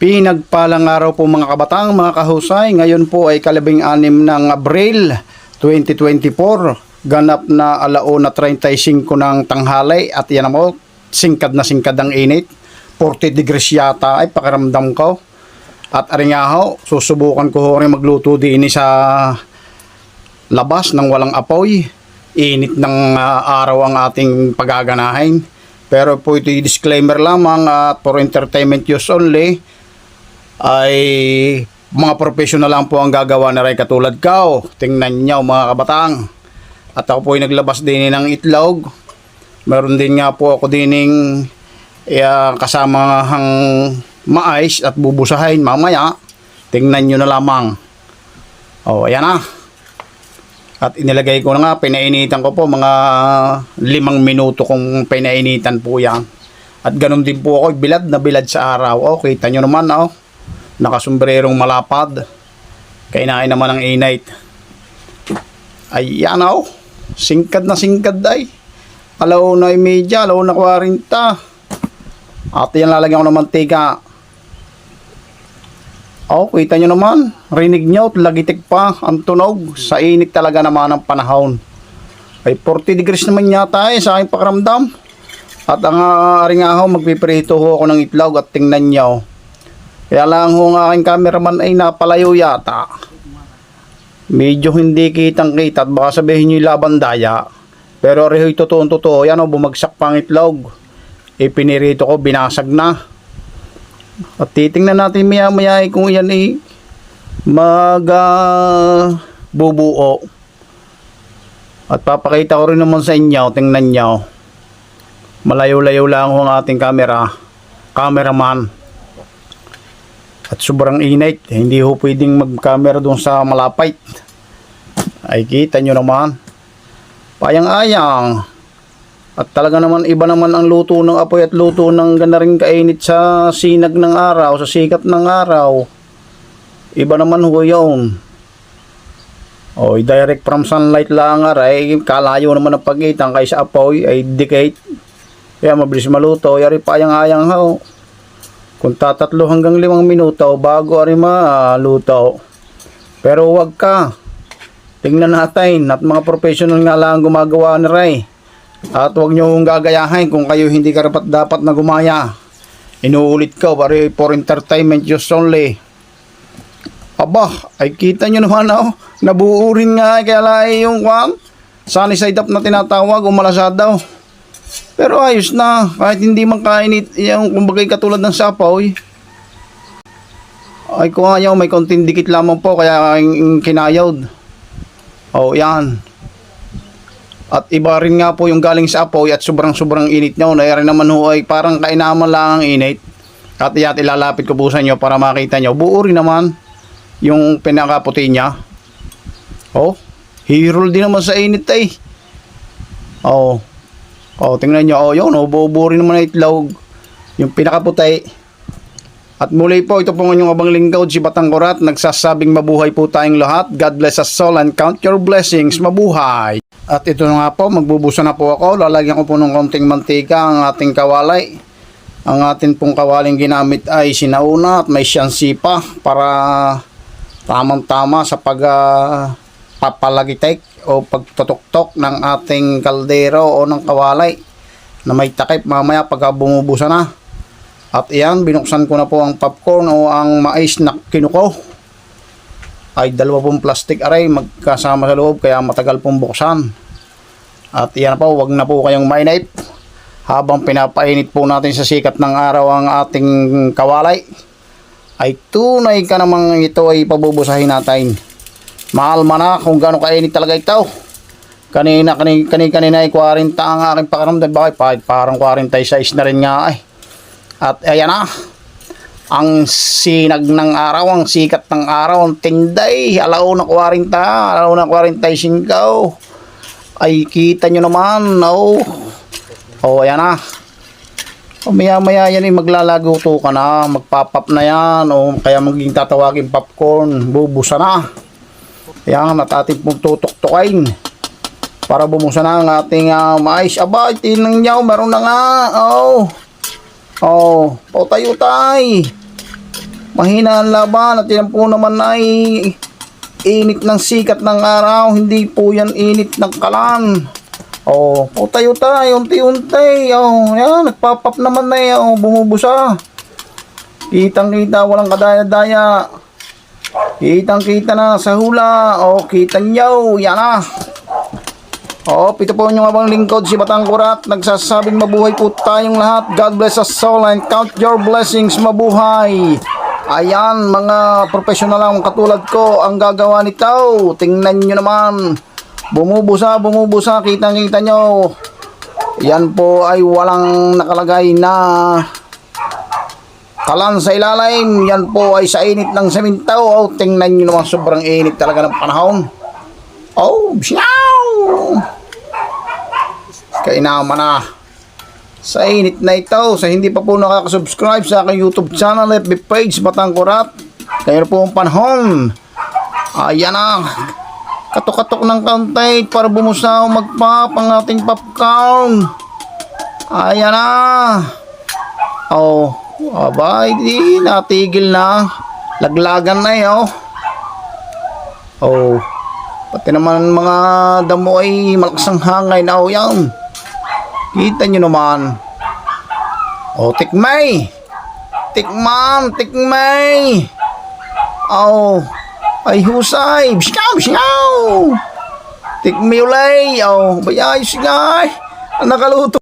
Pinagpalang araw po mga kabatang, mga kahusay. Ngayon po ay kalabing anim ng Abril 2024. Ganap na alauna 35 ng tanghali at yan mo, singkad na singkad ang init. 40 degrees yata ay pakiramdam ko. At aringaho, susubukan ko rin magluto din sa labas ng walang apoy. Init ng ah, araw ang ating pagaganahin. Pero po ito disclaimer lamang at for entertainment use only ay mga professional lang po ang gagawa na rin katulad ko. Tingnan nyo mga kabatang. At ako po ay naglabas din ng itlog. Meron din nga po ako dining uh, kasama hang mais at bubusahin mamaya. Tingnan nyo na lamang. O, ayan na. At inilagay ko na nga, pinainitan ko po mga limang minuto kung pinainitan po yan. At ganun din po ako, bilad na bilad sa araw. O, kita nyo naman, oh. Nakasumbrerong malapad. Kainain naman ng inite. Ayan, oh. Singkad na singkad ay. Alaw na media, alaw na 40. At yan lalagyan ko ng mantika. Oh, kita nyo naman. Rinig nyo, lagitik pa ang tunog. Sa init talaga naman ang panahon. Ay 40 degrees naman yata eh sa aking pakiramdam. At ang uh, aringaho, magpiprito ho ako ng itlog at tingnan nyo. Kaya lang ho ang aking cameraman ay napalayo yata. Medyo hindi kitang kita at baka sabihin nyo laban daya. Pero rehoy totoo totoo. Yan o, bumagsak pang itlog. Ipinirito ko, binasag na. At titingnan natin maya maya kung yan ay mag ah, bubuo. At papakita ko rin naman sa inyo, tingnan nyo. Malayo-layo lang ho ang ating camera. Cameraman. At sobrang init. Hindi ho pwedeng mag-camera doon sa malapit. Ay kita nyo naman. Payang-ayang. At talaga naman iba naman ang luto ng apoy at luto ng ganda kainit sa sinag ng araw, sa sikat ng araw. Iba naman ho yun. O, direct from sunlight lang aray, kalayo naman ang pagitan kaysa apoy ay decay. Kaya mabilis maluto, yari payang-ayang ho. Kung tatatlo hanggang limang minuto bago ari maluto. Pero wag ka. Tingnan natin at mga professional nga lang gumagawa ni Ray. At huwag nyo gagayahin kung kayo hindi karapat dapat na gumaya. Inuulit ko, pare for entertainment use only. Aba, ay kita nyo naman oh, nabuo rin nga kaya lai yung kwan. Sunny side up na tinatawag, umalasad daw. Pero ayos na, kahit hindi man kainit, yung kumbagay katulad ng sapaw. Ay kung ayaw, may konting dikit lamang po, kaya yung kinayod. Oh, yan. At iba rin nga po yung galing sa apoy at sobrang sobrang init nyo. Na rin naman ho ay parang kainaman lang ang init. At iyan ilalapit ko po sa inyo para makita nyo. Buo rin naman yung pinakaputi niya. Oh, hirol din naman sa init ay. Oh. Oh, tingnan nyo. Oh, yun. Oh, buo naman ang itlog. Yung pinakaputi. At muli po, ito po ang inyong abang lingkod, si Batang Kurat. Nagsasabing mabuhay po tayong lahat. God bless us all and count your blessings. Mabuhay! At ito na nga po, magbubusa na po ako. Lalagyan ko po ng konting mantika ang ating kawalay. Ang ating pong kawaling ginamit ay sinauna at may siyansi pa para tamang-tama sa pag ah, papalagitek o pagtutuktok ng ating kaldero o ng kawalay na may takip mamaya pagka bumubusa na. At iyan, binuksan ko na po ang popcorn o ang mais na kinuko. Ay dalawa pong plastic aray magkasama sa loob kaya matagal pong buksan. At iyan po, wag na po kayong mainit. Habang pinapainit po natin sa sikat ng araw ang ating kawalay, ay tunay ka namang ito ay pabubusahin natin. Mahal man na kung gaano kainit talaga ito. Kanina, kanina, kanina, kanina ay 40 ang aking pakiramdam. Bakit? Parang 46 na rin nga ay. At ayan na. Ang sinag ng araw, ang sikat ng araw, ang tinday. Alaw na 40, alaw na 45. Ay, kita nyo naman. Oh. Oh, ayan na. O maya maya yan ay maglalago to ka na, magpapap na yan, o kaya maging tatawagin popcorn, bubusa na. Yan, at ating pong tutuktukain. Para bumusa na ang ating uh, mais. Aba, tinang nyaw, meron na nga. Oh. Oh, o tayo tay. mahina ang laban at yan po naman ay init ng sikat ng araw, hindi po yan init ng kalan. Oh, o tayo tayo, unti-unti. Oh, yan, nagpapap naman na eh. Oh, bumubusa. Kitang-kita, walang kadaya-daya. Kitang-kita na sa hula. Oh, kita nyo. Yan na. Oh, ito po yung abang lingkod si Batang Kurat. Nagsasabing mabuhay po tayong lahat. God bless us all and count your blessings mabuhay. Ayan, mga profesional lang katulad ko ang gagawa nito. Tingnan nyo naman. Bumubusa, bumubusa. Kitang-kita nyo. Yan po ay walang nakalagay na kalan sa ilalim. Yan po ay sa init ng semintaw. Oh, tingnan nyo naman sobrang init talaga ng panahon. Oh, siyaw! Kainama na. Sa init na ito, sa hindi pa po nakaka-subscribe sa aking YouTube channel, FB page, Batang Kurat. Kaya po ang panahon. Ayan na. Katok-katok ng kaunti para bumusaw magpap ang ating popcorn. Ayan na. Oh, abay, di natigil na. Laglagan na eh, oh. Oh. Pati naman mga damo ay malakas ang hangay na oh, yan. Kita nyo naman. Oh, tikmay. Tikman, tikmay. Oh, ay husay. Bisyaw, bisyaw. Tikmay ulay. Oh, bayay sigay. Nakaluto.